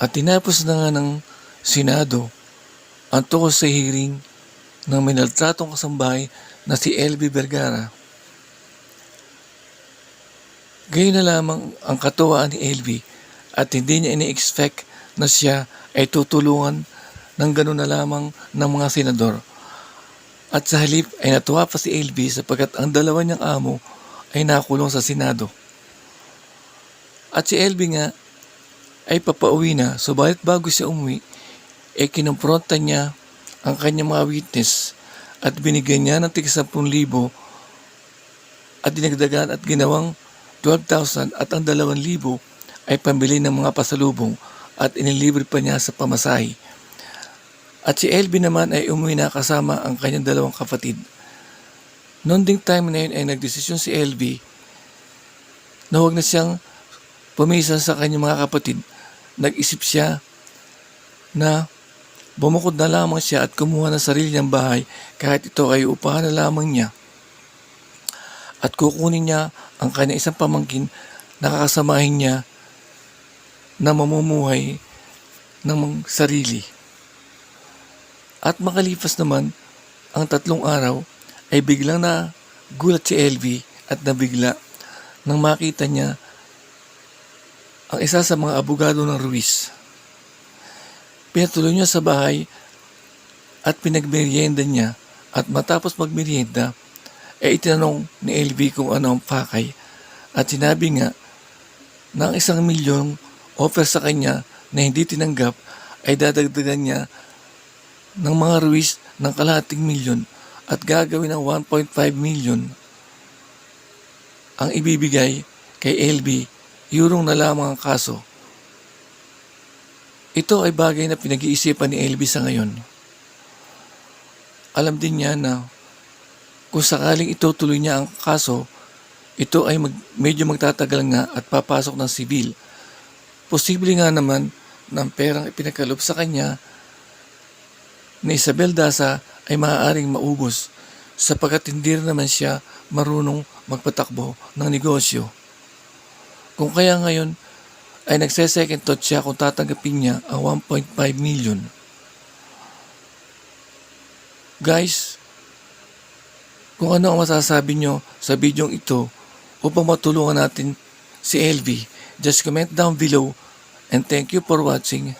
At tinapos na nga ng Senado ang tungkol sa hearing ng minaltratong kasambahay na si LB Vergara. Gayon na lamang ang katuwaan ni LB at hindi niya ini-expect na siya ay tutulungan ng gano'n na lamang ng mga senador. At sa halip ay natuwa pa si LB sapagkat ang dalawa niyang amo ay nakulong sa Senado. At si LB nga ay papauwi na subalit bago siya umuwi ay kinumpronta niya ang kanyang mga witness at binigyan niya ng tig 10,000 at dinagdagan at ginawang 12,000 at ang 2,000 ay pambili ng mga pasalubong at inilibre pa niya sa pamasahe. At si LB naman ay umuwi na kasama ang kanyang dalawang kapatid. Noong ding time na yun ay nagdesisyon si LB na huwag na siyang pumisan sa kanyang mga kapatid. Nag-isip siya na bumukod na lamang siya at kumuha ng sarili niyang bahay kahit ito ay upahan na lamang niya. At kukunin niya ang kanyang isang pamangkin na kakasamahin niya na mamumuhay ng sarili. At makalipas naman ang tatlong araw ay biglang na gulat si LV at nabigla nang makita niya ang isa sa mga abogado ng Ruiz. Pinatuloy niya sa bahay at pinagmerienda niya at matapos magmerienda ay itinanong ni LV kung ano ang pakay at sinabi nga na ang isang milyong offer sa kanya na hindi tinanggap ay dadagdagan niya ng mga Ruiz ng kalahating milyon at gagawin ng 1.5 milyon ang ibibigay kay LB eurong na lamang ang kaso. Ito ay bagay na pinag-iisipan ni LB sa ngayon. Alam din niya na kung sakaling itutuloy niya ang kaso, ito ay mag, medyo magtatagal nga at papasok ng sibil. Posible nga naman ng perang ipinagkalob sa kanya ni Isabel Daza ay maaaring maubos sapagkat hindi naman siya marunong magpatakbo ng negosyo. Kung kaya ngayon ay nagse-second thought siya kung tatanggapin niya ang 1.5 million. Guys, kung ano ang masasabi nyo sa bidyong ito upang matulungan natin si LV, just comment down below and thank you for watching.